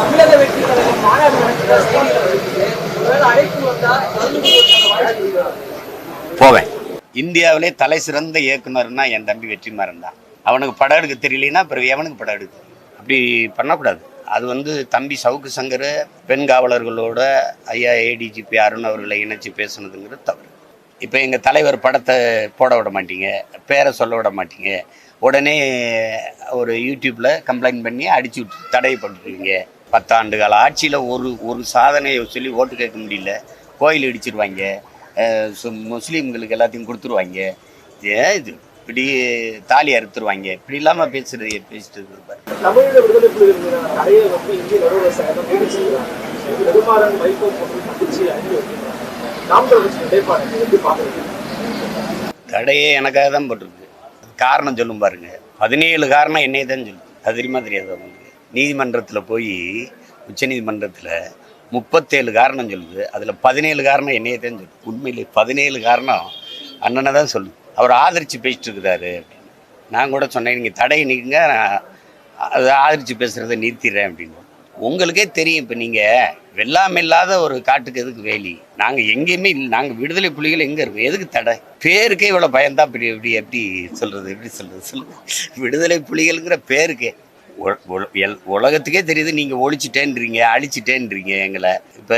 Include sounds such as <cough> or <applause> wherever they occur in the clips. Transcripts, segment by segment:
தமிழக வெற்றி கழகம் மாநாடு நடத்துகிற அழைப்பு போவேன். இந்தியாவிலே தலை சிறந்த இயக்குனர்னா என் தம்பி வெற்றிமாறன் தான். அவனுக்கு படம் எடுக்க தெரியலனா பிறகு எவனுக்கு படம் எடுக்க? அப்படி பண்ணக்கூடாது. அது வந்து தம்பி சவுக்கு சங்கர் பெண் காவலர்களோட ஐயா ஏடிஜிபி அருண் அவர்களை இணைச்சு பேசுனதுங்கிறது தவறு. இப்போ எங்கள் தலைவர் படத்தை போட விட மாட்டீங்க பேரை சொல்ல விட மாட்டீங்க உடனே ஒரு யூடியூப்பில் கம்ப்ளைண்ட் பண்ணி அடிச்சு விட்டு தடை பண்ணுறீங்க பத்தாண்டு கால ஆட்சியில் ஒரு ஒரு சாதனையை சொல்லி ஓட்டு கேட்க முடியல. கோயில் இடிச்சிருவாங்க. முஸ்லீம்களுக்கு எல்லாத்தையும் கொடுத்துருவாங்க. ஏன் இது இப்படி தாலி அறுத்துருவாங்க. இப்படி இல்லாமல் பேசுறது பேசிட்டு இருக்குது பாரு. தமிழக விடுதலை புலிகள் மீதான தடையை எனக்காக தான் போட்டிருக்கு. காரணம் சொல்லும் பாருங்க. பதினேழு காரணம் என்னைய தான் சொல்லும் அது தெரியுமா தெரியாது உங்களுக்கு? நீதிமன்றத்தில் போய் உச்சநீதிமன்றத்தில் முப்பத்தேழு காரணம் சொல்லுது. அதில் பதினேழு காரணம் என்னையே தான் சொல்லுது. உண்மையிலே பதினேழு காரணம் அண்ணனை தான் சொல்லுது. அவர் ஆதரித்து பேசிட்டு இருக்கிறாரு அப்படின்னு நான் கூட சொன்னேன் நீங்கள் தடையை நீக்குங்க நான் அதை ஆதரித்து பேசுகிறத நிறுத்திடுறேன் அப்படின்னு உங்களுக்கே தெரியும் இப்போ நீங்கள் வெள்ளாம இல்லாத ஒரு காட்டுக்கு எதுக்கு வேலி? நாங்கள் எங்கேயுமே இல்லை நாங்கள் விடுதலை புலிகள் எங்கே இருக்கோம்? எதுக்கு தடை? பேருக்கே இவ்வளோ பயந்தான் இப்படி எப்படி எப்படி சொல்கிறது எப்படி சொல்கிறது சொல்லுங்கள் விடுதலை புலிகள்ங்கிற பேருக்கே. உலகத்துக்கே தெரியுது நீங்கள் ஒழிச்சிட்டேன்றீங்க அழிச்சிட்டேன்றீங்க எங்களை. இப்போ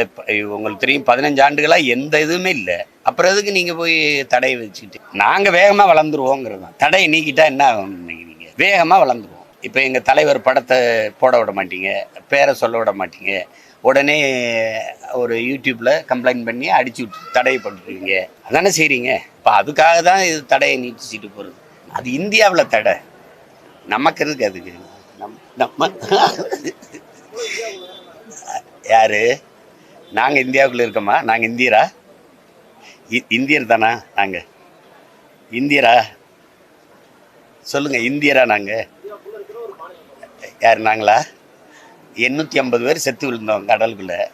உங்களுக்கு தெரியும் பதினஞ்சு ஆண்டுகளாக எந்த இதுவுமே இல்லை. அப்புறம் எதுக்கு நீங்கள் போய் தடையை வச்சுக்கிட்டு நாங்கள் வேகமாக வளர்ந்துருவோங்கிறது தான். தடையை நீக்கிட்டா என்ன ஆகும்னு நினைக்கிறீங்க? வேகமாக வளர்ந்துருவோம். இப்போ எங்கள் தலைவர் படத்தை போட விட மாட்டீங்க பேரை சொல்ல விட மாட்டீங்க. உடனே ஒரு யூடியூப்பில் கம்ப்ளைண்ட் பண்ணி அடிச்சு விட்டு தடை பண்ணுறீங்க அதானே செய்கிறீங்க இப்போ அதுக்காக தான் இது தடையை நீட்டிச்சிட்டு போகிறது அது இந்தியாவில் தடை. நமக்கு இருக்குது அதுக்கு? நம்ம யாரு? நாங்கள் இந்தியாவுக்குள்ளே இருக்கோமா நாங்கள் இந்தியரா? இ- இந்தியர் தானா நாங்கள் இந்தியரா? சொல்லுங்கள் இந்தியரா நாங்கள் யார் நாங்களா? எண்ணூற்றி ஐம்பது பேர் செத்து விழுந்தோம் கடலுக்குள்ளே.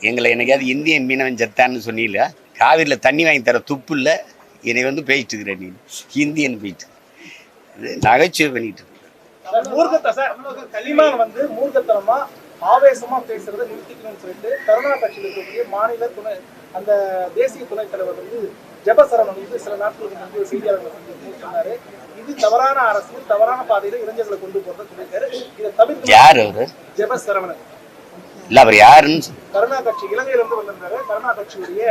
எங்களை என்னைக்காவது இந்திய மீனவன் செத்தான்னு சொன்னீங்களா? காவிரியில் தண்ணி வாங்கி தர துப்பு இல்லை. என்னை வந்து பேசிட்டு இருக்கிறேன் நீ. இந்தியன் போயிட்டு. நகைச்சுவை பண்ணிட்டு மூர்க்கத்தை சார். கலிமான் வந்து மூர்க்கத்தனமா ஆவேசமா பேசுறதை நிறுத்திக்கணும்னு சொல்லிட்டு கருணா கட்சியில் இருக்கக்கூடிய மாநில துணை அந்த தேசிய துணைத் தலைவர் வந்து ஜெபசரவன் வந்து சில நாட்களுக்கு முன்பு செய்தியாளர்களை சொன்னாரு. இது தவறான அரசியல் தவறான பாதையில இளைஞர்களை கொண்டு போறதை சொல்லியிருக்காரு. இதை தவிர்த்து யார் அவரு? ஜெபசரவணன் இல்லை அவர் யாருன்னு. கருணா கட்சி இலங்கையில இருந்து வந்திருந்தாரு. கருணா கட்சியுடைய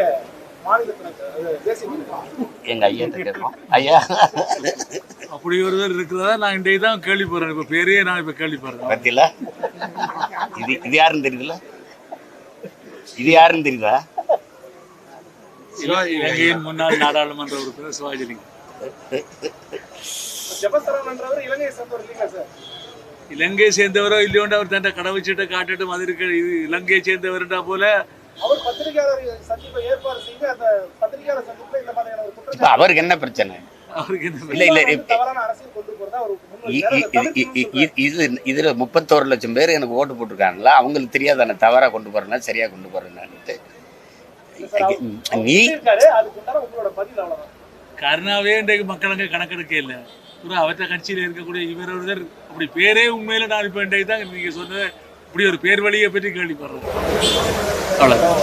எங்க கேட்போம். ஐயா. அப்படி ஒருவர் இருக்கிறதா? நான் இன்றைக்கு தான் கேள்விப்படுறேன் இப்போ பேரையே நான் இப்போ கேள்விப்படுறேன் பத்தியில இது இது யாருன்னு தெரியுதுல? இது யாருன்னு தெரியுதா? இலங்கையின் முன்னாள் நாடாளுமன்ற உறுப்பினர் சிவாஜிலிங்கம் இலங்கையை சேர்ந்தவர் இல்லையோண்டு அவர் தன்னை கடவுச்சீட்டை காட்டட்டும் அது இருக்க இது இலங்கையை சேர்ந்தவர்டா போல அவர் பத்திரிகையாளர் சந்திப்பை ஏற்பாடு செய்து அந்த பத்திரிகையாளர் சந்திப்புல இந்த மாதிரியான ஒரு அவருக்கு என்ன பிரச்சனை? இதுல முப்பத்தோரு லட்சம் பேர் எனக்கு ஓட்டு போட்டிருக்காங்களா? அவங்களுக்கு தெரியாதானே? தவறா கொண்டு போறேன்னா சரியா கொண்டு. அவர் நீ கருணாவே இன்றைக்கு மக்களுக்கு கணக்கெடுக்க இல்லை. ஒரு அவற்ற கட்சியில் இருக்கக்கூடிய இவர் ஒருத்தர் அப்படி பேரே உண்மையில நான் இப்போ இன்றைக்கு தான் நீங்க சொன்ன இப்படி ஒரு பேர் வழியை பற்றி கேள்விப்படுறேன் அவ்வளோதான்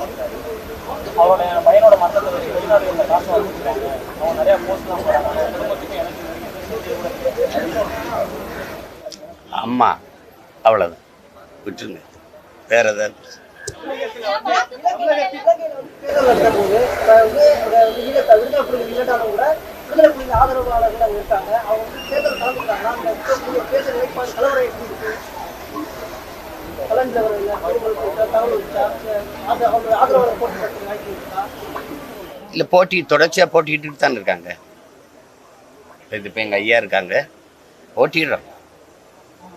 பண்றாரு அவருடைய பையனோட மரணத்தை வச்சு வெளிநாடுகளில் காசு வாங்கிருக்காங்க அவங்க நிறைய போஸ்ட்லாம் போறாங்க அவங்க குடும்பத்துக்கும் எனக்கு அம்மா அவ்வளவுதான் விட்டுருங்க. வேற ஏதாவது ஆதரவாளர்கள் இருக்காங்க அவங்க வந்து தேர்தல் கலந்துக்கிறாங்க நிலைப்பாடு கலவரம் எப்படி இருக்கு தகவல் அவங்க ஆதரவாளர் இல்லை போட்டி தொடர்ச்சியாக போட்டிட்டு தான் இருக்காங்க. இது இப்போ எங்கள் ஐயா இருக்காங்க. போட்டிடுறோம்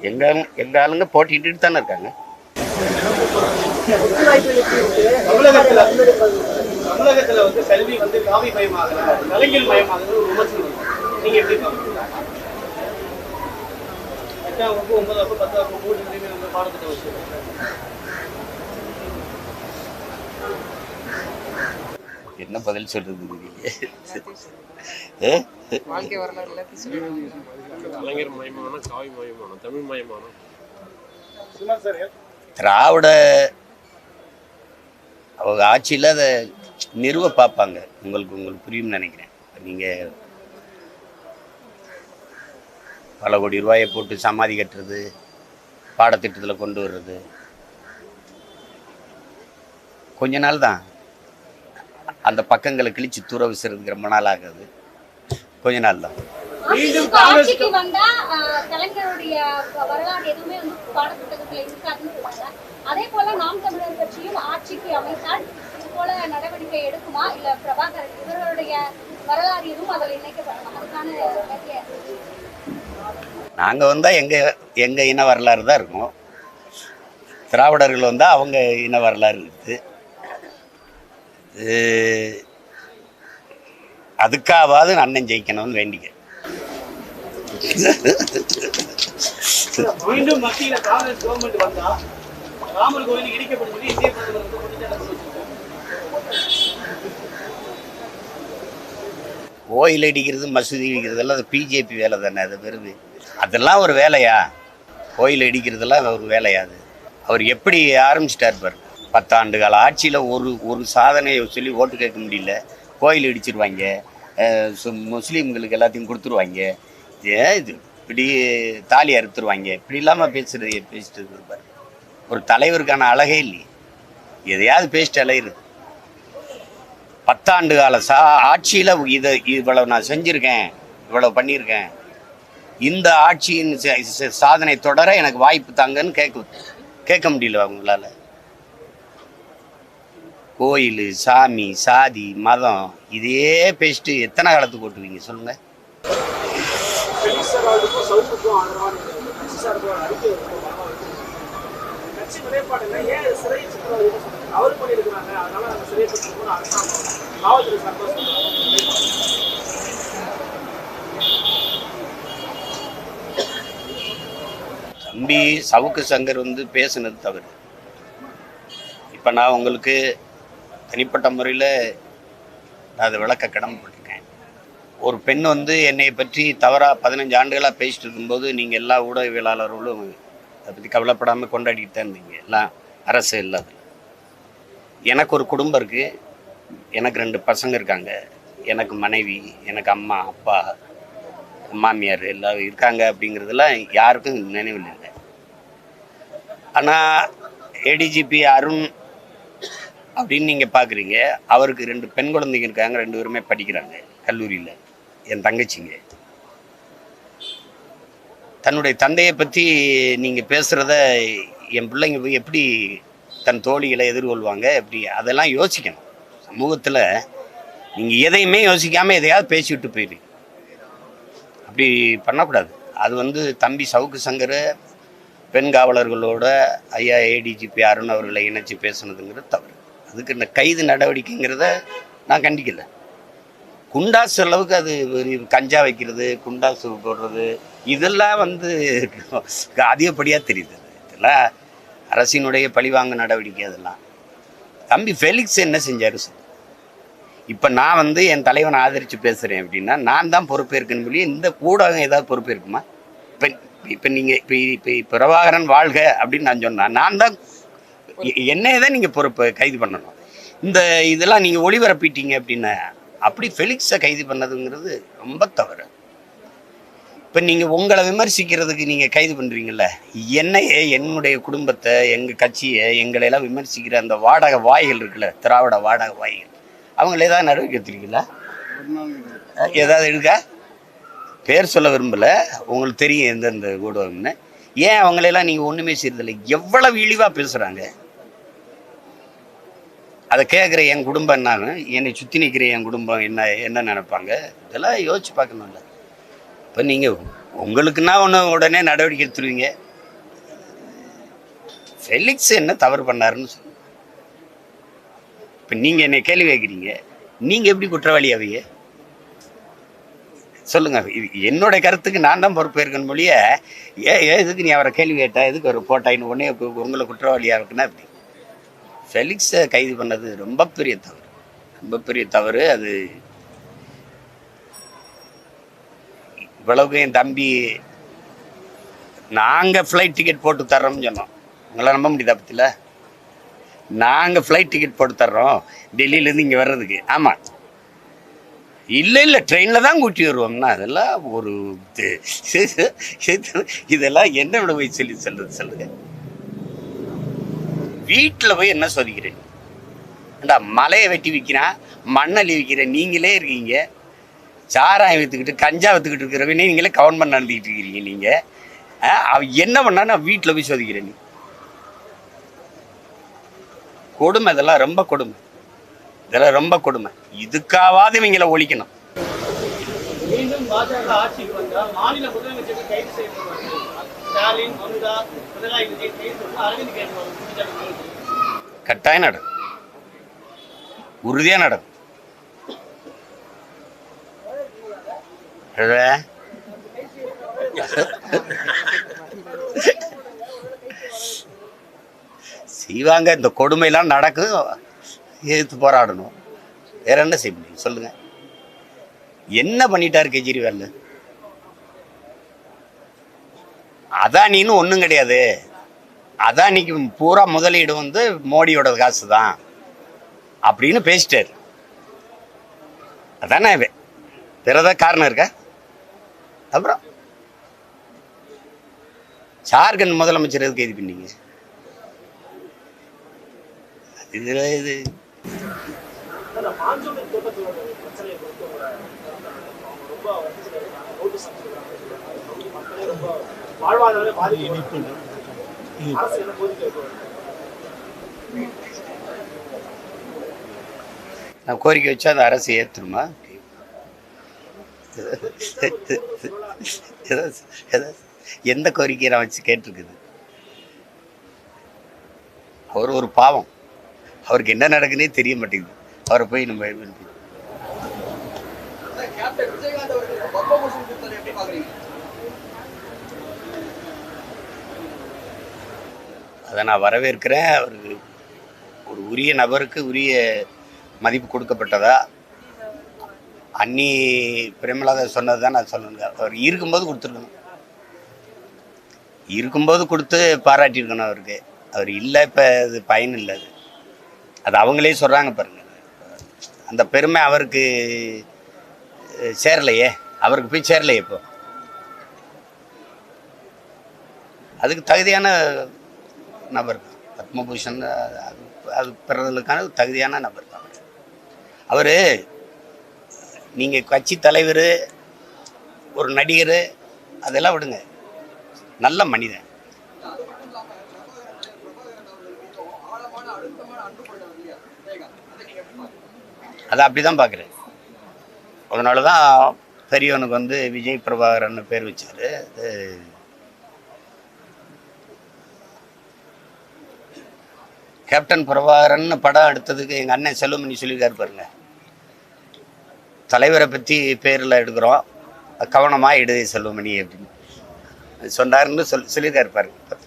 எங்கள் எங்கள் ஆளுங்க போட்டிட்டு தானே இருக்காங்க. தமிழகத்துல தமிழகத்துல வந்து கல்வி வந்து காவி மயமாகல கலைஞர் மயமாகுது ஒரு விமர்சனம். நீங்க எப்படி பாக்குறீங்க எட்டாம் வகுப்பு ஒன்பதாம் வகுப்பு பத்தாம் வகுப்பு மூணு நிலைமை வந்து பாடத்திட்ட வச்சு என்ன பதில் சொல்றது? வாழ்க்கை வரலாறு எல்லாத்தையும் சொல்லுவாங்க கலைஞர் மயமானம் காவி மயமானம் தமிழ் மயமானம். திராவிட அவங்க ஆட்சியில் அதை நிறுவ பார்ப்பாங்க. உங்களுக்கு உங்களுக்கு புரியும்னு நினைக்கிறேன். நீங்கள் பல கோடி ரூபாயை போட்டு சமாதி கட்டுறது பாடத்திட்டத்தில் கொண்டு வர்றது. கொஞ்ச நாள் தான். அந்த பக்கங்களை கிழிச்சு தூர விசுறதுக்கு ரொம்ப நாள் ஆகுது. கொஞ்ச நாள் தான். வரலாறு எதுவுமே வந்து இருக்காதுன்னு அதே போல நாம் தமிழர் கட்சியும் ஆட்சிக்கு அமைத்தால் இது போல நடவடிக்கை எடுக்குமா? இல்ல பிரபாகர் இவர்களுடைய வரலாறு எதுவும் அதில் இணைக்கப்படலாம் அதுக்கான நாங்கள் வந்தால் எங்கள் எங்கள் இன வரலாறு தான் இருக்கும். திராவிடர்கள் வந்தால் அவங்க இன வரலாறு இருக்குது. அதுக்காவது அண்ணன் ஜெயிக்கணும்னு வேண்டிக்க மீண்டும் மத்தியில காங்கிரஸ் கவர்மெண்ட் வந்தா ராமர் கோவில் இடிக்கப்படும் இந்திய கோயில் அடிக்கிறது மசூதி இடிக்கிறதெல்லாம் அது பிஜேபி வேலை தானே அது வெறுது அதெல்லாம் ஒரு வேலையா? கோயில் அடிக்கிறதெல்லாம் ஒரு வேலையா அது? அவர் எப்படி ஆரம்பிச்சிட்டார் பார் பத்தாண்டு கால ஆட்சியில் ஒரு ஒரு சாதனையை சொல்லி ஓட்டு கேட்க முடியல. கோயில் இடிச்சிருவாங்க. முஸ்லீம்களுக்கு எல்லாத்தையும் கொடுத்துருவாங்க. ஏன் இது இப்படி தாலி அறுத்துருவாங்க. இப்படி இல்லாமல் பேசுகிறது பேசிட்டு இருப்பார் பாரு ஒரு தலைவருக்கான அழகே இல்லையே. எதையாவது பேசிட்டு அலையிறது. பத்தாண்டு கால சா ஆட்சியில் இதை இவ்வளவு நான் செஞ்சுருக்கேன் இவ்வளவு பண்ணியிருக்கேன் இந்த ஆட்சியின் சாதனை தொடர எனக்கு வாய்ப்பு தாங்கன்னு கேட்க கேட்க முடியல அவங்களால கோயில் சாமி சாதி மதம் இதே பேசிட்டு எத்தனை காலத்துக்கு ஓட்டுவீங்க சொல்லுங்கள் ஃபெலிக்ஸ் சகாலுக்கும் சவுக்குக்கும் ஆதரவா நீங்க வந்து கட்சி சார்பாக அறிக்கை வந்து வர வைக்கிறீங்க. கட்சி நிலைப்பாடுல ஏன் சிறை அவர் பண்ணியிருக்கிறாங்க. அதனால நாங்க சிறை சித்திரம் அரசாங்கம் காவல்துறை சார்பாக தம்பி சவுக்கு சங்கர் வந்து பேசினது தவறு. இப்போ நான் உங்களுக்கு தனிப்பட்ட முறையில் நான் அதை விளக்க கடமைப்பட்டிருக்கேன். ஒரு பெண் வந்து என்னை பற்றி தவறாக பதினஞ்சு ஆண்டுகளாக பேசிட்டு இருக்கும்போது நீங்கள் எல்லா ஊடகவியலாளர்களும் அதை பற்றி கவலைப்படாமல் கொண்டாடிட்டு தான் இருந்தீங்க. எல்லாம் அரசு இல்லாத எனக்கு ஒரு குடும்பம் இருக்குது எனக்கு ரெண்டு பசங்க இருக்காங்க. எனக்கு மனைவி எனக்கு அம்மா அப்பா மாமியார் எல்லாம் இருக்காங்க அப்படிங்கிறதுலாம் யாருக்கும் நினைவில் இல்லை. ஆனால் ஏடிஜிபி அருண் அப்படின்னு நீங்கள் பார்க்குறீங்க அவருக்கு ரெண்டு பெண் குழந்தைங்க இருக்காங்க. ரெண்டு பேருமே படிக்கிறாங்க கல்லூரியில். என் தங்கச்சிங்க. தன்னுடைய தந்தையை பற்றி நீங்கள் பேசுகிறத என் பிள்ளைங்க எப்படி தன் தோழிகளை எதிர்கொள்வாங்க எப்படி அதெல்லாம் யோசிக்கணும். சமூகத்தில் நீங்கள் எதையுமே யோசிக்காமல் எதையாவது பேசிவிட்டு போயிடுறீங்க அப்படி பண்ணக்கூடாது. அது வந்து தம்பி சவுக்கு சங்கர் பெண் காவலர்களோட ஐயா ஏடிஜிபி அருண் அவர்களை இணைச்சி பேசுனதுங்கிறது தவறு. அதுக்கு இந்த கைது நடவடிக்கைங்கிறத நான் கண்டிக்கல. குண்டாசு அளவுக்கு அது ஒரு கஞ்சா வைக்கிறது குண்டாசு போடுறது இதெல்லாம் வந்து அதிகப்படியாக தெரியுது. இதெல்லாம் அரசினுடைய பழிவாங்க நடவடிக்கை அதெல்லாம். தம்பி ஃபெலிக்ஸ் என்ன செஞ்சாரு சொல்லு. இப்போ நான் வந்து என் தலைவனை ஆதரித்து பேசுகிறேன் அப்படின்னா நான் தான் பொறுப்பேற்கணும் சொல்லி இந்த ஊடகம் ஏதாவது பொறுப்பேற்குமா இப்போ இப்போ நீங்கள் இப்போ இப்போ பிரபாகரன் வாழ்க அப்படின்னு நான் சொன்னேன் நான் தான் என்னைய தான் நீங்கள் பொறுப்பு கைது பண்ணணும். இந்த இதெல்லாம் நீங்கள் ஒளிபரப்பிட்டீங்க அப்படின்னா அப்படி ஃபெலிக்ஸை கைது பண்ணதுங்கிறது ரொம்ப தவறு. இப்போ நீங்கள் உங்களை விமர்சிக்கிறதுக்கு நீங்கள் கைது பண்ணுறீங்கல்ல என்னையே என்னுடைய குடும்பத்தை எங்கள் கட்சியை எங்களை எல்லாம் விமர்சிக்கிற அந்த வாடகை வாய்கள் இருக்குல்ல திராவிட வாடகை வாய்கள் அவங்கள ஏதாவது நடவடிக்கை எடுத்துருக்கீங்களா? ஏதாவது எடுக்கா பேர் சொல்ல விரும்பல. உங்களுக்கு தெரியும் எந்தெந்த ஊடகம்னு ஏன் அவங்களெல்லாம் நீங்கள் ஒன்றுமே செய்யறதில்லை எவ்வளவு இழிவாக பேசுகிறாங்க அதை கேட்குற என் குடும்பம் என்னன்னு என்னை சுற்றி நிற்கிற என் குடும்பம் என்ன என்ன நினைப்பாங்க? இதெல்லாம் யோசிச்சு பார்க்கணும்ல. இப்போ நீங்கள் உங்களுக்குன்னா ஒன்று உடனே நடவடிக்கை எடுத்துருவீங்க. ஃபெலிக்ஸ் என்ன தவறு பண்ணாருன்னு சொல்லு இப்போ நீங்கள் என்னை கேள்வி கேட்குறீங்க. நீங்கள் எப்படி குற்றவாளி ஆவீங்க? சொல்லுங்கள் இது என்னுடைய கருத்துக்கு நான் தான் பொறுப்பேற்கணும் மொழிய ஏ ஏ, எதுக்கு நீ அவரை கேள்வி கேட்டா? எதுக்கு ஒரு போட்டாயின்னு உடனே உங்களை குற்றவாளியாக இருக்குன்னா இப்படி ஃபெலிக்ஸை கைது பண்ணது ரொம்ப பெரிய தவறு. ரொம்ப பெரிய தவறு. அது இவ்வளவுக்கு என் தம்பி நாங்கள் ஃப்ளைட் டிக்கெட் போட்டு தர்றோம்னு சொன்னோம். உங்களை நம்ப முடியுதா பற்றியில் நாங்கள் ஃப்ளைட் டிக்கெட் போட்டு தர்றோம். டெல்லியிலேருந்து இங்கே வர்றதுக்கு. ஆமாம் இல்லை இல்லை ட்ரெயினில் தான் கூட்டி வருவோம்னா அதெல்லாம் ஒரு இது- இதெல்லாம் என்ன விட போய் சொல்லி சொல்றது சொல்லுங்க. வீட்டில் போய் என்ன சொதிக்கிறேன் ஏண்டா மலையை வெட்டி விற்கிறான் மண்ணள்ளி விற்கிறேன் நீங்களே இருக்கீங்க. சாராயம் விற்றுக்கிட்டு கஞ்சா விற்றுக்கிட்டு இருக்கிறவனே நீங்களே கவர்மெண்ட் நடத்திக்கிட்டு இருக்கிறீங்க நீங்கள் அவன் என்ன பண்ணான்னு வீட்டில் போய் சோதிக்கிறேன் நீ. கொடுமை இதெல்லாம் ரொம்ப கொடுமை. இதெல்லாம் ரொம்ப கொடுமை. இதுக்காவது இவங்கள ஒழிக்கணும். மீண்டும் பாஜக ஆட்சிக்கு வந்தா மாநில முதலமைச்சர்கள் கைது செய்யப்படுவார்கள். ஸ்டாலின் மம்தா பினராயி விஜயன் கைது பண்ணா அரவிந்த் கெஜ்ரிவால் குற்றச்சாட்டு இருக்கு. கட்டாயம் நடக்கும். உறுதியாக நடக்கும். செய்வாங்க. இந்த கொடுமையெல்லாம் நடக்கும் எதிர்த்து போராடணும். வேற என்ன செய்ய முடியும்? சொல்லுங்க. என்ன பண்ணிட்டாரு கெஜ்ரிவால்? அதானின்னு ஒன்றும் கிடையாது. அதானிக்கு பூரா முதலீடு வந்து மோடியோட காசு தான் அப்படின்னு பேசிட்டாரு. அதானே வே- காரணம் இருக்கா? அப்புறம் ஜார்க்கண்ட் முதலமைச்சர் எதுக்கு இது பண்ணீங்க? இதில் இது நான் கோரிக்கை வச்சா அந்த அரசு ஏற்றுமா <laughs> எந்த கோரிக்கையை நான் வச்சு கேட்டிருக்குது? அவர் ஒரு பாவம். அவருக்கு என்ன நடக்குன்னே தெரிய மாட்டேங்குது. அவரை போய் நம்ம அதை நான் வரவேற்கிறேன். அவருக்கு ஒரு உரிய நபருக்கு உரிய மதிப்பு கொடுக்கப்பட்டதா? அன்னி பிரேமலாதா சொன்னது தான் நான் சொல்லணுங்க. அவர் இருக்கும்போது கொடுத்துருக்கணும். இருக்கும்போது கொடுத்து பாராட்டியிருக்கணும் அவருக்கு. அவர் இல்லை இப்போ அது பயன் இல்லை அது. அது அவங்களே சொல்கிறாங்க பாருங்க. அந்த பெருமை அவருக்கு சேரலையே. அவருக்கு போய் சேரலையே இப்போ. அதுக்கு தகுதியான நபர். பத்மபூஷன் அது அது பெறுறதுக்கான தகுதியான நபர் அவர். அவர் நீங்கள் கட்சி தலைவர் ஒரு நடிகர் அதெல்லாம் விடுங்க. நல்ல மனிதன். அதை அப்படி தான் பார்க்குறேன் அதனால தான் பெரியவனுக்கு வந்து விஜய் பிரபாகரன் பேர் வச்சார். அது கேப்டன் பிரபாகரன் படம் எடுத்ததுக்கு எங்கள் அண்ணன் செல்வமணி சொல்லியிருக்காரு பாருங்க. தலைவரை பற்றி பேரில் எடுக்கிறோம். கவனமாக எடு செல்வமணி அப்படின்னு. சொன்னாருன்னு சொல் சொல்லியிருக்காரு பாருங்க.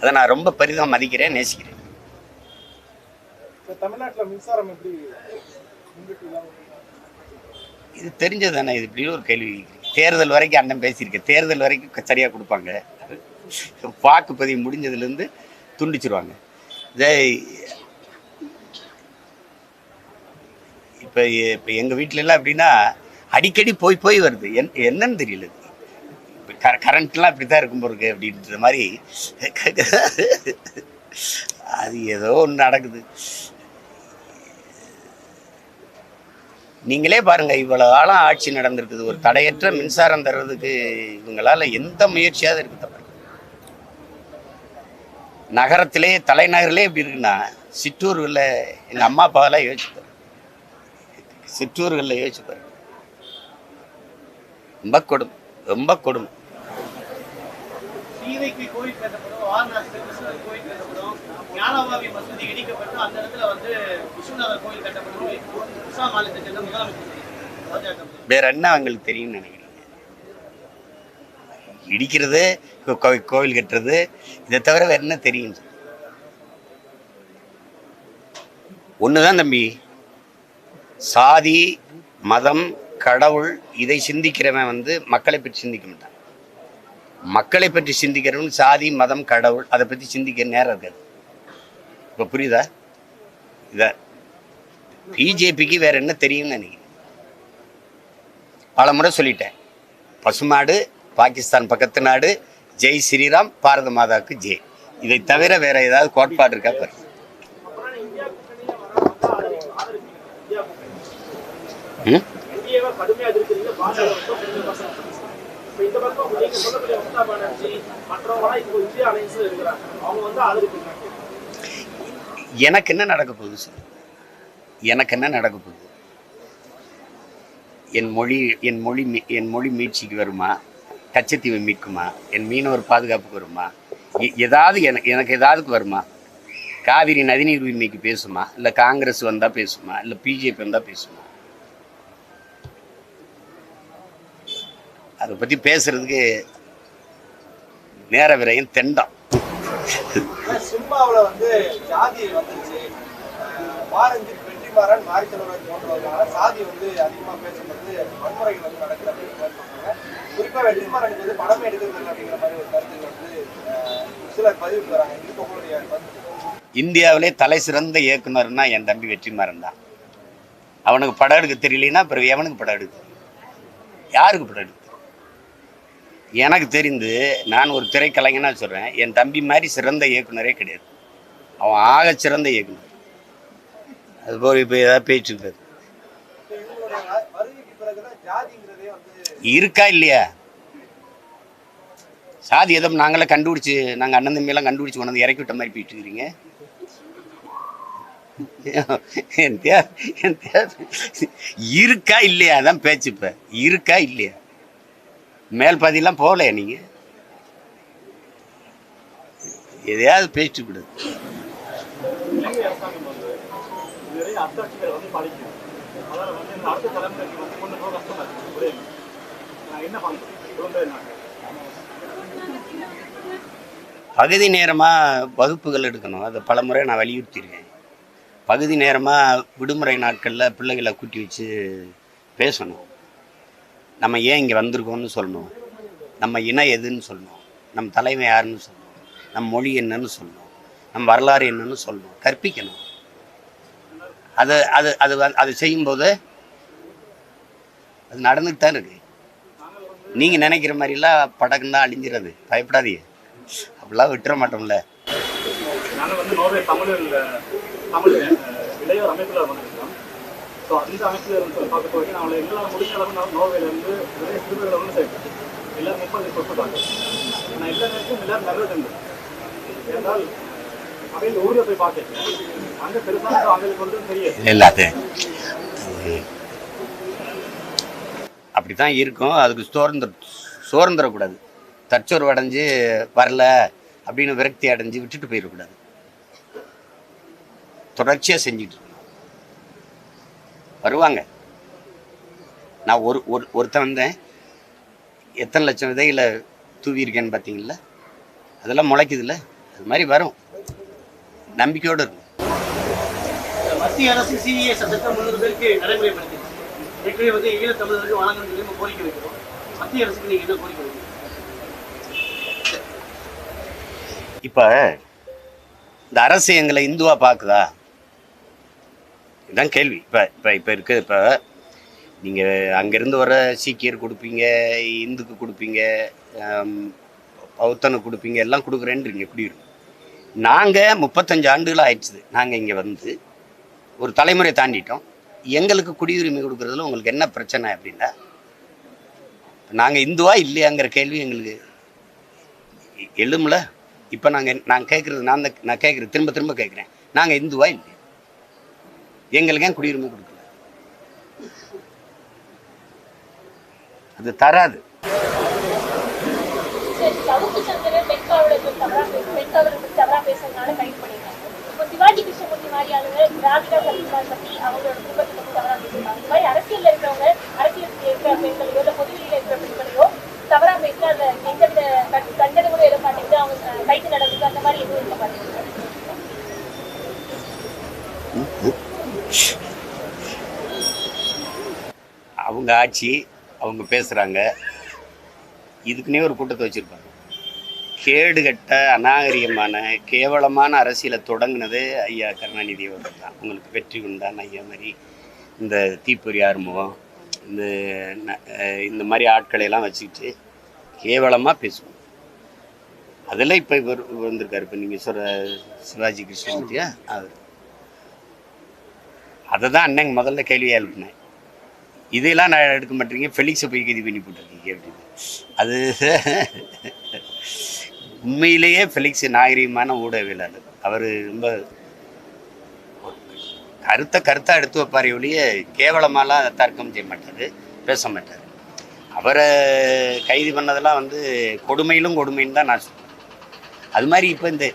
அதை நான் ரொம்ப பெரிதாக மதிக்கிறேன் நேசிக்கிறேன். இது தெரிஞ்சது தானே இது இப்படி ஒரு கேள்வி. தேர்தல் வரைக்கும் அண்ணன் பேசியிருக்கேன். தேர்தல் வரைக்கும் சரியாக கொடுப்பாங்க. வாக்குப்பதிவு முடிஞ்சதுலேருந்து துண்டிச்சிருவாங்க. இதே இப்போ இப்போ எங்கள் வீட்டிலலாம் எப்படின்னா அடிக்கடி போய் போய் வருது. என் என்னன்னு தெரியல. இப்போ க கரண்ட்லாம் இப்படி தான் இருக்கும் போருக்கு அப்படின்ற மாதிரி அது ஏதோ ஒன்று நடக்குது. நீங்களே பாருங்க இவ்வளவு காலம் ஆட்சி நடந்திருக்குது. ஒரு தடையற்ற மின்சாரம் தர்றதுக்கு இவங்களால எந்த முயற்சியாவது இருக்கு தவிர நகரத்திலே தலைநகரிலே இப்படி இருக்குன்னா சிற்றூர்களில் எங்கள் அம்மா அப்பாவெல்லாம் யோசிச்சு சிற்றூர்களில் யோசிச்சுப்பாரு ரொம்ப கொடுமை ரொம்ப கொடுமை. வேற என்ன அவங்களுக்கு தெரியும்னு நினைக்கிறீங்க? இடிக்கிறது கோவில் கட்டுறது இதை தவிர வேற என்ன தெரியும் ஒன்று தான் தம்பி. சாதி மதம் கடவுள் இதை சிந்திக்கிறவன் வந்து மக்களை பற்றி சிந்திக்க மாட்டான். மக்களை பற்றி சிந்திக்கிறவன் சாதி மதம் கடவுள் அதை பற்றி சிந்திக்க நேரம் இருக்காது. இப்போ புரியுதா? இதா பிஜேபிக்கு வேற என்ன தெரியும்னு நினைக்கிறேன் பல முறை சொல்லிட்டேன் பசுமாடு பாகிஸ்தான் பக்கத்து நாடு ஜெய் ஸ்ரீராம் பாரத மாதாவுக்கு ஜெய். இதை தவிர வேற ஏதாவது கோட்பாடு இருக்கா பாரு அப்புறம் இந்தியா கூட்டணியில வர வந்து ஆதரிப்பீங்க இந்தியா கூட்டணி ம்? என்டிஏவை கடுமையா எதிர்க்கிறீங்க பாஜக வந்து கொஞ்சம் பர்சன்ட் இப்போ இந்த பக்கம் நீங்க சொல்லக்கூடிய மம்தா பானர்ஜி மற்றவங்களாம் இப்போ இந்தியா அலைன்ஸ்ல இருக்கிறாங்க அவங்க வந்து ஆதரிப்பீங்க எனக்கு என்ன நடக்க போகுது சார் எனக்கு என்ன நடக்க போகுது? என் மொழி என் மொழி என் மொழி மீட்சிக்கு வருமா? கச்சத்தீவை மீட்குமா? என் மீனவர் பாதுகாப்புக்கு வருமா? எ- ஏதாவது எனக்கு எனக்கு ஏதாவதுக்கு வருமா? காவிரி நதிநீர் உரிமைக்கு பேசுமா? இல்லை காங்கிரஸ் வந்தால் பேசுமா? இல்லை பிஜேபி வந்தால் பேசுமா? அதை பற்றி பேசுறதுக்கு நேர விரயம் தெண்டம். இந்தியாவிலே தலை சிறந்த இயக்குனர்னா என் தம்பி வெற்றிமாறன் தான். அவனுக்கு படம் எடுக்க தெரியலனா அப்புறம் எவனுக்கு படம் எடுக்க? யாருக்கு படம் எடுக்க? எனக்கு தெரிந்து நான் ஒரு திரைக்கலைஞனாக சொல்கிறேன் என் தம்பி மாதிரி சிறந்த இயக்குனரே கிடையாது. அவன் ஆக சிறந்த இயக்குனர். அதுபோல் இப்போ ஏதாவது பேச்சுக்கிறது இருக்கா. இல்லையா? சாதி எதோ நாங்களே கண்டுபிடிச்சி நாங்கள் அண்ணன் தம்பியெல்லாம் கண்டுபிடிச்சி கொண்டு வந்து இறக்கி விட்ட மாதிரி போயிட்டு இருக்கிறீங்க. என் என் இருக்கா இல்லையா? அதான் பேச்சு இருக்கா இல்லையா? மேல் பாதிலாம் போகலையா நீங்கள் எதையாவது பேச்சு விடுது பகுதி நேரமாக வகுப்புகள் எடுக்கணும். அதை பல முறை நான் வலியுறுத்தியிருக்கேன். பகுதி நேரமாக விடுமுறை நாட்களில் பிள்ளைகளை கூட்டி வச்சு பேசணும். நம்ம ஏன் இங்கே வந்திருக்கோம்னு சொல்லணும். நம்ம இனம் எதுன்னு சொல்லணும். நம்ம தலைமை யாருன்னு சொல்லணும். நம்ம மொழி என்னன்னு சொல்லணும். நம்ம வரலாறு என்னன்னு சொல்லணும். கற்பிக்கணும். அது அது அது அது செய்யும்போது அது நடந்துட்டு தான் இருக்கு. நீங்கள் நினைக்கிற மாதிரிலாம் படக்குன்னா அழிஞ்சிடாது பயப்படாதீங்க. அப்படிலாம் விட்டுற மாட்டோம்ல. நாங்கள் வந்து நோர்வே தமிழ் இளையோர் அமைப்பில் ஸோ அந்த அமைப்பில் இருந்து பார்க்க போய் அவங்களை எங்களால் முடிஞ்ச அளவு நான் நோர்வேல நிறைய சிறுவர்களை வந்து சேர்க்கிறேன் எல்லாரும் முப்பது கொடுத்துட்டாங்க நான் எல்லா நேரத்தையும் எல்லாரும் நல்லது என்றால் அவையில் ஊரில் போய் பார்க்க அங்கே பெருசாக அவங்களுக்கு வந்து தெரியாது. எல்லாத்தையும் அப்படி தான் இருக்கும். அதுக்கு சோர்ந்துட சோர்ந்துடக்கூடாது தற்சோர்வு அடைஞ்சு வரல அப்படின்னு விரக்தி அடைஞ்சு விட்டுட்டு போயிடக்கூடாது தொடர்ச்சியாக செஞ்சுட்டு வருவாங்க. நான் ஒரு ஒரு ஒருத்தன் வந்தேன். எத்தனை லட்சம் விதைகளை தூவியிருக்கேன்னு பார்த்தீங்களா அதெல்லாம் முளைக்குதுல்ல? அது மாதிரி வரும். நம்பிக்கையோடு இருக்கும் மத்திய அரசு சிஏ சட்டத்தை முன்னூறு பேருக்கு நடைமுறைப்படுத்தி ஏற்கனவே வந்து ஈழத்தமிழருக்கு வழங்கணும் சொல்லி நம்ம கோரிக்கை வைக்கிறோம். மத்திய அரசுக்கு நீங்க என்ன கோரிக்கை வைக்கிறீங்க? இப்போ இந்த அரசு எங்களை இந்துவா பார்க்குதா இதுதான் கேள்வி. இப்போ இப்போ இப்போ இருக்குது இப்போ நீங்கள் அங்கேருந்து வர சீக்கியர் கொடுப்பீங்க இந்துக்கு கொடுப்பீங்க பௌத்தனுக்கு கொடுப்பீங்க எல்லாம் கொடுக்குறேன்றீங்க. எப்படி இருக்கும்? நாங்கள் முப்பத்தஞ்சு ஆண்டுகள் ஆயிடுச்சுது நாங்கள் இங்கே வந்து ஒரு தலைமுறை தாண்டிட்டோம். எங்களுக்கு குடியுரிமை கொடுக்குறதுல உங்களுக்கு என்ன பிரச்சனை அப்படின்னா நாங்கள் இந்துவா இல்லையாங்கிற கேள்வி எங்களுக்கு எழும்ல இப்போ நாங்கள் நான் கேட்குறது நான் தான் நான் கேட்குறது திரும்ப திரும்ப கேட்குறேன் நாங்கள் இந்துவா இல்லை எங்களுக்கு ஏன் குடியுரிமை கொடுக்கல? அது தராது. சரி, தவறா பேசுறதுனால இப்போ அவங்களோட குடும்பத்தை இருக்கிறவங்க அரசியல் இருக்கிற பெண்களையோ இல்ல இருக்கிற பெண்களையோ தவறா பேசி அந்த எந்தவித கண்- கூட எதுவும் மாட்டேங்குது அவங்க கைது நடந்தது அந்த மாதிரி எதுவும் இருக்க மாட்டேங்குது. அவங்க ஆட்சி அவங்க பேசுகிறாங்க இதுக்குன்னே ஒரு கூட்டத்தை வச்சுருப்பாங்க. கேடுகட்ட அநாகரிகமான கேவலமான அரசியலை தொடங்கினது ஐயா கருணாநிதி அவர்கள் தான். உங்களுக்கு வெற்றி உண்டான் ஐயா மாதிரி இந்த தீப்பொறி ஆறுமுகம் இந்த இந்த மாதிரி ஆட்களை எல்லாம் வச்சுக்கிட்டு கேவலமாக பேசுவோம். அதில் இப்போ இவர் வந்திருக்காரு. இப்போ நீங்கள் சொல்கிற சிவாஜி கிருஷ்ணமூர்த்தியா? அவர். அதை தான் அண்ணன் முதல்ல கேள்வியாக எழுப்பினேன். இதெல்லாம் நான் எடுக்க மாட்டேங்க ஃபெலிக்ஸை போய் கைது பண்ணி போட்டிருக்கீங்க அப்படின்னு அது <laughs> உண்மையிலேயே ஃபெலிக்ஸ் நாகரிகமான ஊடகவியலாளர். அவர் ரொம்ப கருத்தை கருத்தாக எடுத்து வைப்பார் ஒழிய கேவலமாலாம் தர்க்கம் செய்ய மாட்டார் பேச மாட்டார். அவரை கைது பண்ணதெல்லாம் வந்து கொடுமையிலும் கொடுமைன்னு தான் நான் சொல்லுவேன் அது மாதிரி இப்போ இந்த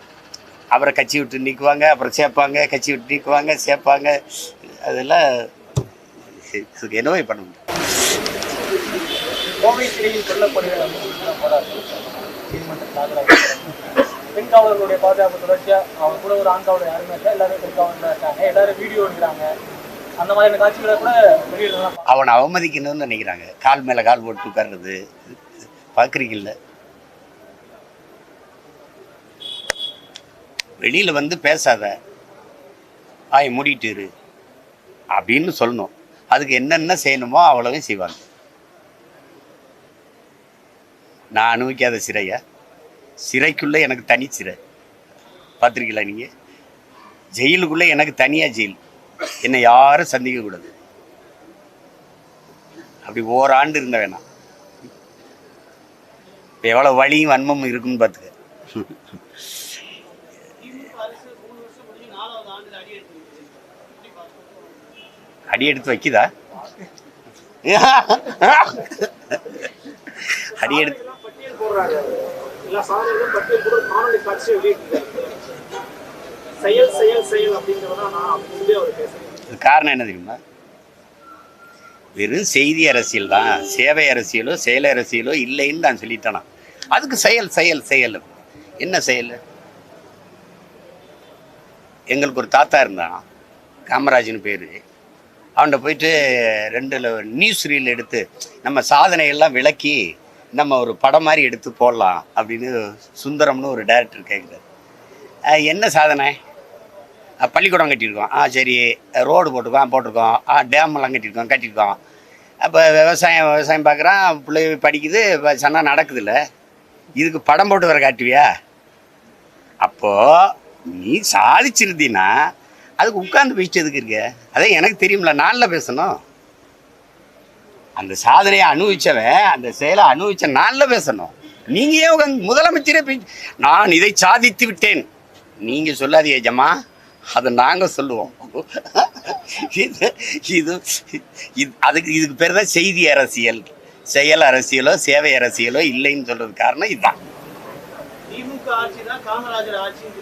அவரை கட்சி விட்டு நீக்குவாங்க அப்புறம் சேர்ப்பாங்க கட்சி விட்டு நீக்குவாங்க சேர்ப்பாங்க. அதெல்லாம் என்னவே பண்ண முடியும் கோவை சிறையில் கொல்லப்படுகிற பெண் காவலர்களுடைய பாதுகாப்பு தொடர்ச்சியா அவங்க கூட ஒரு ஆண் காவலர் யாருமே இல்லை. எல்லாரும் பெண் இருக்காங்க. எல்லாரும் வீடியோ எடுக்கிறாங்க. அந்த மாதிரியான காட்சிகளை கூட வெளியிடலாம் அவனை அவமதிக்கணும்னு நினைக்கிறாங்க. கால் மேலே கால் போட்டு உட்கார்றது. பார்க்குறீங்கல்ல வெளியில் வந்து பேசாத. ஆய் மூடிட்டு இரு. அப்படின்னு சொல்லணும். அதுக்கு என்னென்ன செய்யணுமோ அவ்வளவும் செய்வாங்க. நான் அனுபவிக்காத சிறையா சிறைக்குள்ளே எனக்கு தனி சிறை. பார்த்துருக்கீங்களா நீங்கள் ஜெயிலுக்குள்ளே எனக்கு தனியாக ஜெயில். என்னை யாரும் சந்திக்கக்கூடாது அப்படி ஓராண்டு இருந்த வேணாம். இப்போ எவ்வளோ வலியும் வன்மமும் இருக்குன்னு பார்த்துக்க அடி எடுத்து வைக்குதா அடி எடுத்து எல்லாம் பட்டியல் போடுறாங்க எல்லா சாதனைகளும் பட்டியல் போட்டு காணொலி காட்சியை வெளியிட்டிருக்காரு செயல் செயல் செயல் அப்படிங்கிறதான் நான் அப்படி சொல்லி அவர் பேசுறேன். இது காரணம் என்ன தெரியுமா? வெறும் செய்தி அரசியல் தான். சேவை அரசியலோ செயல் அரசியலோ இல்லைன்னு நான் சொல்லிட்டேனா. அதுக்கு செயல் செயல் செயல். என்ன செயல்? எங்களுக்கு ஒரு தாத்தா இருந்தான் காமராஜன் பேர். அவன்கிட்ட போயிட்டு ரெண்டு நியூஸ் ரீல் எடுத்து நம்ம சாதனையெல்லாம் விளக்கி நம்ம ஒரு படம் மாதிரி எடுத்து போடலாம் அப்படின்னு சுந்தரம்னு ஒரு டேரக்டர் கேட்குறாரு என்ன சாதனை? பள்ளிக்கூடம் கட்டியிருக்கோம். ஆ சரி ரோடு போட்டிருக்கோம் போட்டிருக்கோம். ஆ டேமெல்லாம் கட்டியிருக்கோம் கட்டியிருக்கோம். அப்போ விவசாயம் விவசாயம் பார்க்குறான் பிள்ளை படிக்குது சன்னா நடக்குதுல்ல. இதுக்கு படம் போட்டு வர காட்டுவியா? அப்போது நீ சாதிச்சிருந்தீன்னா அதுக்கு உட்காந்து பேசிட்டு எதுக்கு இருக்க? அதே எனக்கு தெரியும்ல நாளில் பேசணும். அந்த சாதனையை அனுபவிச்சவன் அந்த செயலை அனுபவிச்ச நாளில் பேசணும். நீங்கள் ஏன் உட்காந்து முதலமைச்சரே பேசி நான் இதை சாதித்து விட்டேன். நீங்கள் சொல்லாதீங்க ஜமா அதை நாங்கள் சொல்லுவோம். இது இது இது அதுக்கு இதுக்கு பேர் தான் செய்தி அரசியல். செயல் அரசியலோ சேவை அரசியலோ இல்லைன்னு சொல்றது காரணம் இதுதான். திமுக ஆட்சி தான் காமராஜர் ஆட்சின்னு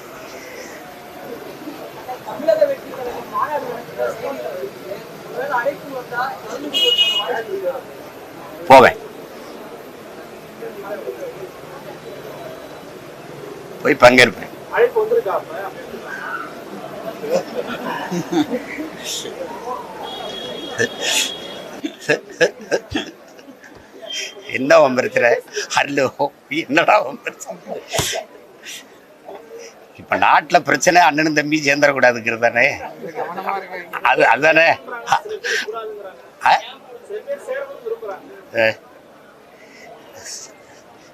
தமிழக வெற்றி கழகம் மாநாடு நடத்துகிற? போவேன். போய் பங்கேற்பேன். என்ன பிரச்சனை ஹலோ என்னடா உன் பிரச்சனை இப்ப நாட்டுல பிரச்சனை அண்ணனும் தம்பி சேர்ந்துடக்கூடாதுங்கிறது தானே அது அதுதானே?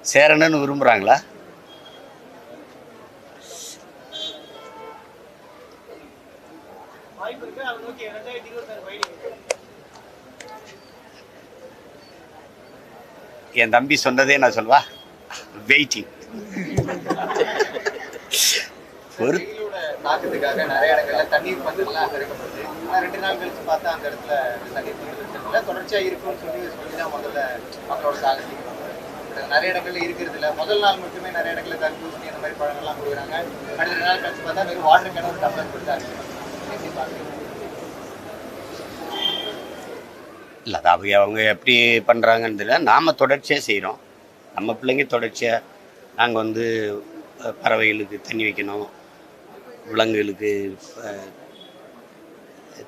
சேரணும்னு விரும்புறாங்களா? என் தம்பி சொன்னதே நான் சொல்வா? வெயிட்டிங் ஒரு தாக்கத்துக்காக நிறைய இடங்கள்ல தண்ணீர் பந்தல்லாம் திறக்கப்படுது ஆனா ரெண்டு நாள் கழிச்சு பார்த்தா அந்த இடத்துல தண்ணீர் பந்தல் இருக்கிறதுல தொடர்ச்சியா இருக்கும்னு சொல்லி சொல்லி தான் முதல்ல மக்களோட சாகசிக்கு நிறைய இடங்கள்ல இருக்கிறது இல்ல. முதல் நாள் மட்டுமே நிறைய இடங்கள்ல தர்பூசணி அந்த மாதிரி பழங்கள்லாம் கொடுக்குறாங்க. அடுத்த நாள் கழிச்சு பார்த்தா வெறும் வாட்டர் ஒரு டம்ளர் கொடுத்தா இருக்கு எப்படி பாக்குறீங்க இல்லை அது அவங்க அவங்க எப்படி பண்ணுறாங்கன்னு தெரியல நாம் தொடர்ச்சியாக செய்கிறோம் நம்ம பிள்ளைங்க தொடர்ச்சியாக நாங்கள் வந்து பறவைகளுக்கு தண்ணி வைக்கணும். விலங்குகளுக்கு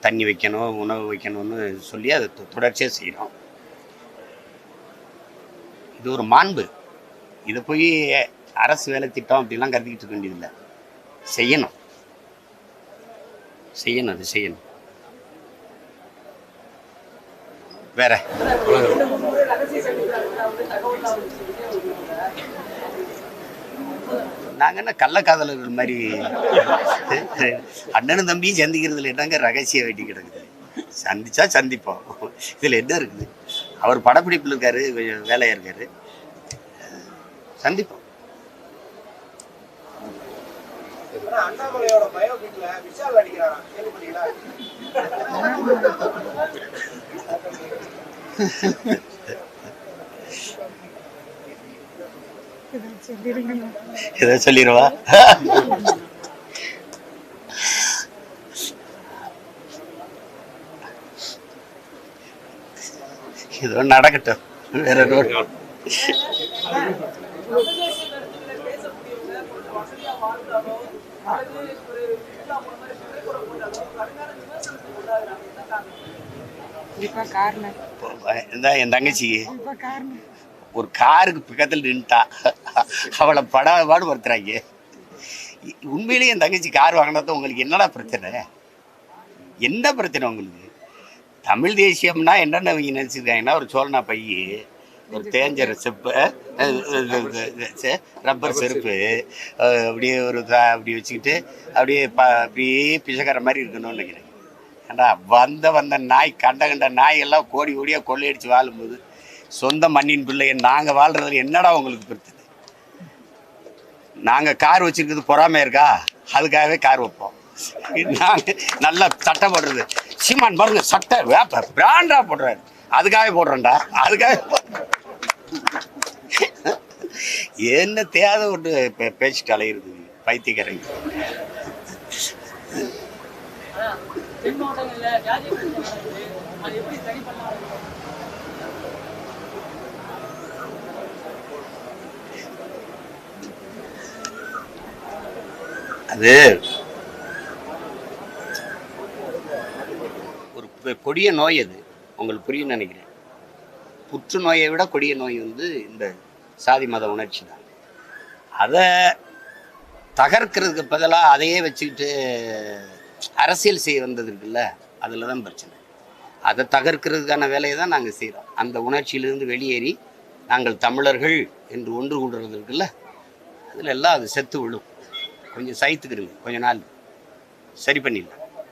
தண்ணி வைக்கணும் உணவு வைக்கணும்னு சொல்லி அதை தொடர்ச்சியாக செய்கிறோம் இது ஒரு மாண்பு. இதை போய் அரசு வேலை திட்டம் அப்படிலாம் கருதிக்கிட்டு இருக்க வேண்டியதில்லை. செய்யணும். செய்யணும் அது செய்யணும். வேற. நாங்கள் என்ன கள்ளக்காதலர்கள் மாதிரி? அண்ணனும் தம்பியும் சந்திக்கிறதுல என்னங்க ரகசியம் வெட்டி கிடக்குது? சந்திச்சா சந்திப்போம். இதில் என்ன இருக்குது? அவர் படப்பிடிப்பில் இருக்காரு வேலையாக இருக்காரு. சந்திப்போம். அண்ணாமலையோட ஏதோ சொல்லிடுவா? ஏதோ நடக்கட்டும். வேற இந்த என் தங்கச்சி ஒரு காருக்கு பக்கத்தில் நின்ட்டா அவளை படாத பாடு படுத்துறாங்க. உண்மையிலேயே என் தங்கச்சி கார் வாங்கினது உங்களுக்கு என்னடா பிரச்சனை? என்ன பிரச்சனை உங்களுக்கு? தமிழ் தேசியம்னா என்னென்ன அவங்க நினச்சிருக்காங்கன்னா ஒரு சோழனா பைய ஒரு தேஞ்ச செப்பு ரப்பர் செருப்பு அப்படியே ஒரு அப்படி வச்சுக்கிட்டு அப்படியே ப அப்படியே பிச்சைக்கார மாதிரி இருக்கணும்னு நினைக்கிறேன். ஏன்னா வந்த வந்த நாய் கண்ட கண்ட நாய் எல்லாம் கோடி கோடியாக கொள்ளையடிச்சு வாழும்போது சொந்த மண்ணின் பிள்ளைய நாங்கள் வாழ்றதுல என்னடா உங்களுக்கு பிரச்சனை நாங்கள் கார் வச்சிருக்கிறது பொறாமை இருக்கா? அதுக்காகவே கார் வைப்போம். நாங்கள் நல்லா சட்டை போடுறது. சீமான் பாருங்க சட்டை வேப்ப பிராண்டா போடுறாரு. அதுக்காகவே போடுறேன்டா அதுக்காக என்ன தேவை ஒன்று பே- பேசிட்டு அலையிறது? பைத்தியக்காரங்க. தென் மாவட்டங்கள்ல ஜாதி அது எப்படி சரி பண்ணலாம் அது ஒரு கொடிய நோய் அது. உங்களுக்கு புரியும் நினைக்கிறேன். புற்றுநோயை விட கொடிய நோய் வந்து இந்த சாதி மத உணர்ச்சி தான். அதை தகர்க்கிறதுக்கு பதிலாக அதையே வச்சுக்கிட்டு அரசியல் செய்ய வந்தது இருக்குல்ல அதில் தான் பிரச்சனை. அதை தகர்க்கிறதுக்கான வேலையை தான் நாங்கள் செய்கிறோம் அந்த உணர்ச்சியிலிருந்து வெளியேறி நாங்கள் தமிழர்கள் என்று ஒன்று கூடுறது இருக்குல்ல அதில் எல்லாம் அது செத்து விழும். கொஞ்சம் சைத்துக்கிடுங்க கொஞ்ச நாள். சரி பண்ணிடலாம்.